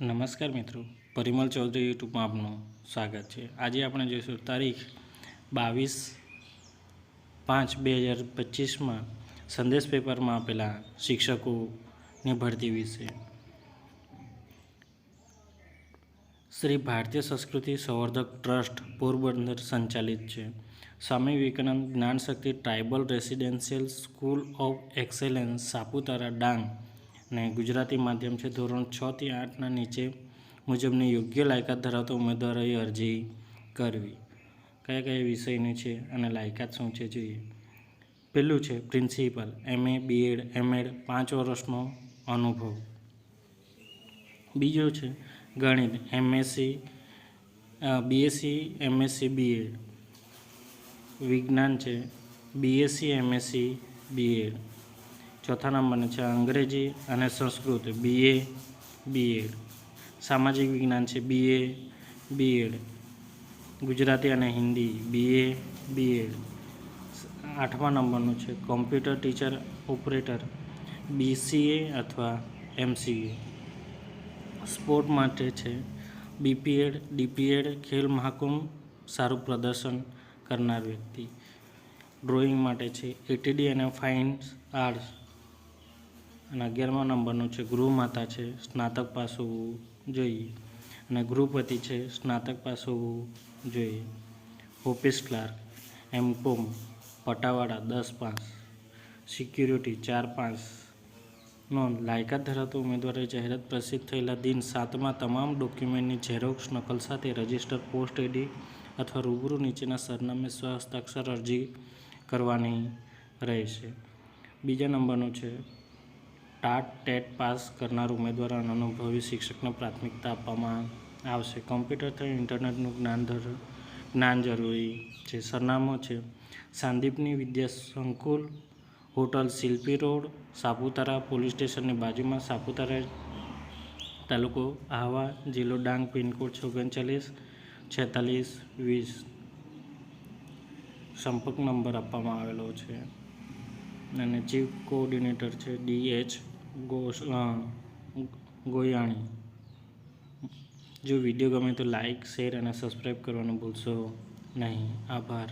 નમસ્કાર મિત્રો. પરિમલ ચૌધરી યુટ્યુબમાં આપનું સ્વાગત છે. આજે આપણે જોઈશું તારીખ બાવીસ પાંચ બે હજાર પચીસમાં સંદેશ પેપરમાં આપેલા શિક્ષકોની ભરતી વિશે. શ્રી ભારતીય સંસ્કૃતિ સંવર્ધક ટ્રસ્ટ પોરબંદર સંચાલિત છે. Swami Vivekanand Gyanshakti tribal residential school of excellence Saputara Dang ને ગુજરાતી માધ્યમ છે ધોરણ છ થી આઠના નીચે મુજબની યોગ્ય લાયકાત ધરાવતા ઉમેદવારોએ અરજી કરવી. કયા કયા વિષયની છે અને લાયકાત શું છે જોઈએ? પહેલું છે પ્રિન્સિપલ, એમએ, બીએડ, એમએડ, પાંચ વર્ષનો અનુભવ. બીજો છે ગણિત, એમએસસી બીએસસી, એમએસસી, બીએડ. વિજ્ઞાન છે, બીએસસી, એમએસસી, બીએડ. ચોથા નંબરનું છે અંગ્રેજી અને સંસ્કૃત બીએ બીએડ સામાજિક વિજ્ઞાન છે બીએ બીએડ ગુજરાતી અને હિન્દી બીએ બીએડ આઠમા નંબરનું છે કોમ્પ્યુટર ટીચર ઓપરેટર બીસીએ અથવા એમસીએ સ્પોર્ટ માટે છે બીપીએડ ડીપીએડ ખેલ મહાકુંભ, સારું પ્રદર્શન કરનાર વ્યક્તિ. ડ્રોઈંગ માટે છે એટીડી અને ફાઇન આર્ટ્સ અને અગિયારમા નંબરનું છે ગૃહમાતા છે, સ્નાતક પાસ હોવું જોઈએ. અને ગૃહપતિ છે, સ્નાતક પાસ હોવું જોઈએ. ઓફિસ ક્લાર્ક, એમ કોમ, પટાવાળા દસ પાંચ. સિક્યુરિટી ચાર પાંચ. નોંધ લાયકાત ધરાવતા ઉમેદવારે જાહેરાત પ્રસિદ્ધ થયેલા દિન સાતમાં તમામ ડોક્યુમેન્ટની ઝેરોક્ષ નકલ સાથે રજિસ્ટર પોસ્ટ એડી અથવા રૂબરૂ નીચેના સરનામે સ્વ હસ્તાક્ષર અરજી કરવાની રહેશે. બીજા નંબરનું છે ટાટ ટેટ પાસ કરનાર ઉમેદવાર અને અનુભવી શિક્ષકને પ્રાથમિકતા આપવામાં આવશે. કોમ્પ્યુટર થઈ ઇન્ટરનેટનું જ્ઞાન જ્ઞાન જરૂરી છે. સરનામું છે, Sandipani Vidya Sankul hotel, Shilpi road, Saputara police સ્ટેશનની બાજુમાં સાપુતારા તાલુકો, આહવા જિલ્લો, ડાંગ, પિનકોડ છે ઓગણચાલીસ છેતાલીસ વીસ. સંપર્ક નંબર આપવામાં આવેલો છે. અને ચીફ કોઓર્ડિનેટર છે, ડી એચ ગોસ ગોયાણી. જો વીડિયો ગમે તો લાઈક શેર અને સબસ્ક્રાઈબ કરવાનું ભૂલશો નહીં. આભાર.